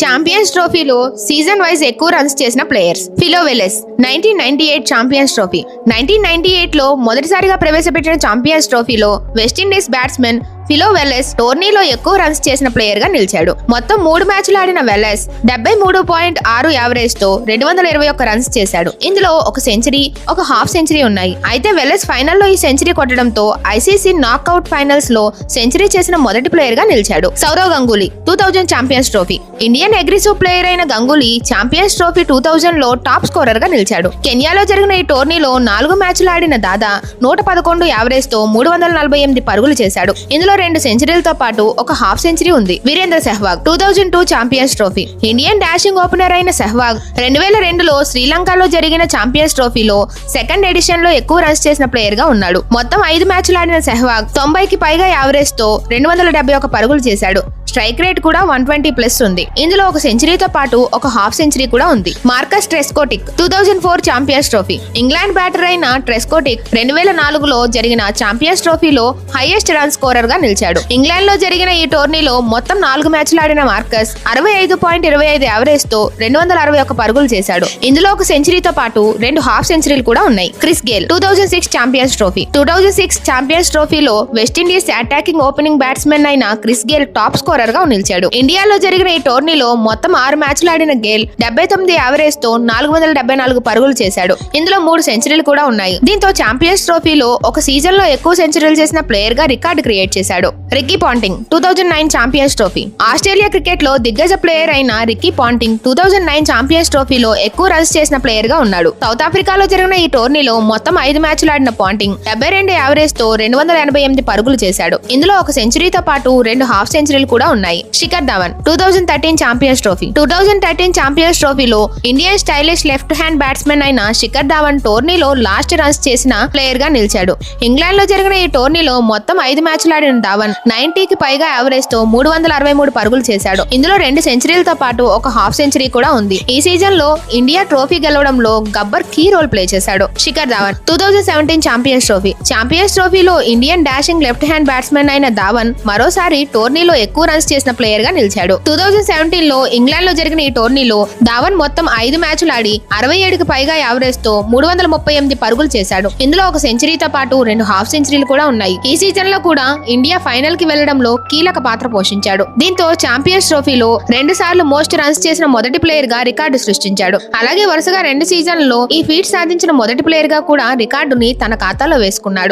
Champions ట్రోఫీలో season wise ఎక్కువ runs చేసిన players Philo Wallace nineteen ninety eight champions trophy nineteen ninety ఎయిట్లో మొదటిసారిగా ప్రవేశపెట్టిన ఛాంపియన్స్ ట్రోఫీలో వెస్టిండీస్ బ్యాట్స్మెన్ ఫిలో వెల్లెస్ టోర్నీలో ఎక్కువ రన్స్ చేసిన ప్లేయర్గా నిలిచాడు. మొత్తం మూడు మ్యాచ్లు ఆడిన వెల్లెస్ డెబ్బై మూడు పాయింట్ ఆరు యావరేజ్తో రెండు వందల ఇరవై ఒక్క రన్స్ చేశాడు. ఇందులో ఒక సెంచరీ ఒక హాఫ్ సెంచరీ ఉన్నాయి. అయితే వెల్లెస్ ఫైనల్లో ఈ సెంచరీ కొట్టడంతో ఐసీసీ నాక్అవుట్ ఫైనల్స్లో సెంచరీ చేసిన మొదటి ప్లేయర్గా నిలిచాడు. Sourav Ganguly two thousand champions trophy. Indian aggressive player అయిన గంగూలీ ఛాంపియన్స్ ట్రోఫీ టూ థౌజండ్లో టాప్ స్కోరర్గా నిలిచాడు. కెన్యాలో జరిగిన ఈ టోర్నీలో నాలుగు మ్యాచ్లు ఆడిన దాదా నూట పదకొండు యావరేజ్తో మూడు వందల నలభై ఎనిమిది పరుగులు చేశాడు. ఇందులో రెండు సెంచరీలతో పాటు ఒక హాఫ్ సెంచరీ ఉంది. Virender Sehwag two thousand two champions trophy. Indian dashing opener అయిన సెహ్వాగ్ రెండు వేల రెండులో శ్రీలంకలో జరిగిన ఛాంపియన్స్ ట్రోఫీలో సెకండ్ ఎడిషన్లో ఎక్కువ రన్స్ చేసిన ప్లేయర్గా ఉన్నాడు. మొత్తం ఐదు మ్యాచ్లు ఆడిన సెహ్వాగ్ తొంభైకి పైగా యావరేజ్తో రెండు వందల డెబ్బై ఒక పరుగులు చేశాడు. స్ట్రైక్ రేట్ కూడా వన్ ట్వంటీ ప్లస్ ఉంది. ఇందులో ఒక సెంచరీతో పాటు ఒక హాఫ్ సెంచరీ కూడా ఉంది. Marcus Trescothick two thousand four champions trophy. England batter అయిన ట్రెస్కోటిక్ రెండు వేల నాలుగులో జరిగిన ఛాంపియన్స్ ట్రోఫీలో హైయెస్ట్ రన్ స్కోరర్గా నిలిచాడు. ఇంగ్లాండ్లో జరిగిన ఈ టోర్నీలో మొత్తం నాలుగు మ్యాచ్లు ఆడిన మార్కస్ అరవై ఐదు పాయింట్ ఇరవై ఐదు యావరేజ్తో రెండు వందల అరవై ఒక పరుగులు చేశాడు. ఇందులో ఒక సెంచరీతో పాటు రెండు హాఫ్ సెంచరీలు కూడా ఉన్నాయి. Chris Gayle two thousand six champions trophy. Two thousand six champions ట్రోఫీలో West Indies attacking opening batsmen అయిన క్రిస్ గేల్ టాప్ స్కోరర్ గా నిలిచాడు. ఇండియాలో జరిగిన ఈ టోర్నీలో మొత్తం ఆరు మ్యాచ్లు ఆడిన గేల్ డెబ్బై తొమ్మిది యావరేజ్తో నాలుగు వందల డెబ్బై నాలుగు పరుగులు చేశాడు. ఇందులో మూడు సెంచరీలు కూడా ఉన్నాయి. దీంతో ఛాంపియన్స్ ట్రోఫీలో ఒక సీజన్లో ఎక్కువ సెంచరీలు చేసిన ప్లేయర్గా రికార్డు క్రియేట్ చేశాడు. Ricky Ponting two thousand nine champions trophy. Australia క్రికెట్లో దిగ్గజ ప్లేయర్ అయిన Ricky Ponting two thousand nine champions ట్రోఫీలో ఎక్కువ రన్స్ చేసిన ప్లేయర్గా ఉన్నాడు. సౌత్ ఆఫ్రికాలో జరిగిన ఈ టోర్నీలో మొత్తం ఐదు మ్యాచ్లు ఆడిన పాంటింగ్ డెబ్బై రెండు యావరేజ్తో రెండు వందల ఎనభై ఎనిమిది పరుగులు చేశాడు. ఇందులో ఒక సెంచరీతో పాటు రెండు హాఫ్ సెంచరీలు కూడా ఉన్నాయి. Shikhar Dhawan two thousand thirteen champions trophy two thousand thirteen champions ట్రోఫీలో Indian stylish left hand batsmen అయిన శిఖర్ ధావన్ టోర్నీలో లాస్ట్ రన్స్ చేసిన ప్లేయర్గా నిలిచాడు. ఇంగ్లాండ్లో జరిగిన ఈ టోర్నీలో మొత్తం ఐదు మ్యాచ్లు ఆడిన ధావన్ నైన్టీకి పైగా యావరేజ్తో మూడు వందల అరవై మూడు పరుగులు చేశాడు. ఇందులో రెండు సెంచరీలతో పాటు ఒక హాఫ్ సెంచరీ కూడా ఉంది. ఈ సీజన్లో ఇండియా ట్రోఫీ గెలవడంలో గబ్బర్ కీ రోల్ ప్లే చేశాడు Shikhar Dhawan. Two thousand seventeen champions trophy champions ట్రోఫీలో Indian dashing left hand batsmen అయిన ధావన్ మరోసారి టోర్నీలో ఎక్కువ రన్స్ చేసిన ప్లేయర్గా నిలిచాడు. టూ థౌజండ్ సెవెంటీన్లో ఇంగ్లాండ్లో జరిగిన ఈ టోర్నీలో ధావన్ మొత్తం ఐదు మ్యాచ్లు ఆడి అరవై ఏడుకి పైగా యావరేజ్తో మూడు వందల ముప్పై ఎనిమిది పరుగులు చేశాడు. ఇందులో ఒక సెంచరీతో పాటు రెండు హాఫ్ సెంచరీలు కూడా ఉన్నాయి. ఈ సీజన్లో కూడా ఇండియా ఫైనల్కి వెళ్ళడంలో కీలక పాత్ర పోషించాడు. దీంతో ఛాంపియన్స్ ట్రోఫీలో రెండు సార్లు మోస్ట్ రన్స్ చేసిన మొదటి ప్లేయర్గా రికార్డు సృష్టించాడు. అలాగే వరుసగా రెండు సీజన్లలో ఈ ఫీట్ సాధించిన మొదటి ప్లేయర్గా కూడా రికార్డుని తన ఖాతాలో వేసుకున్నాడు.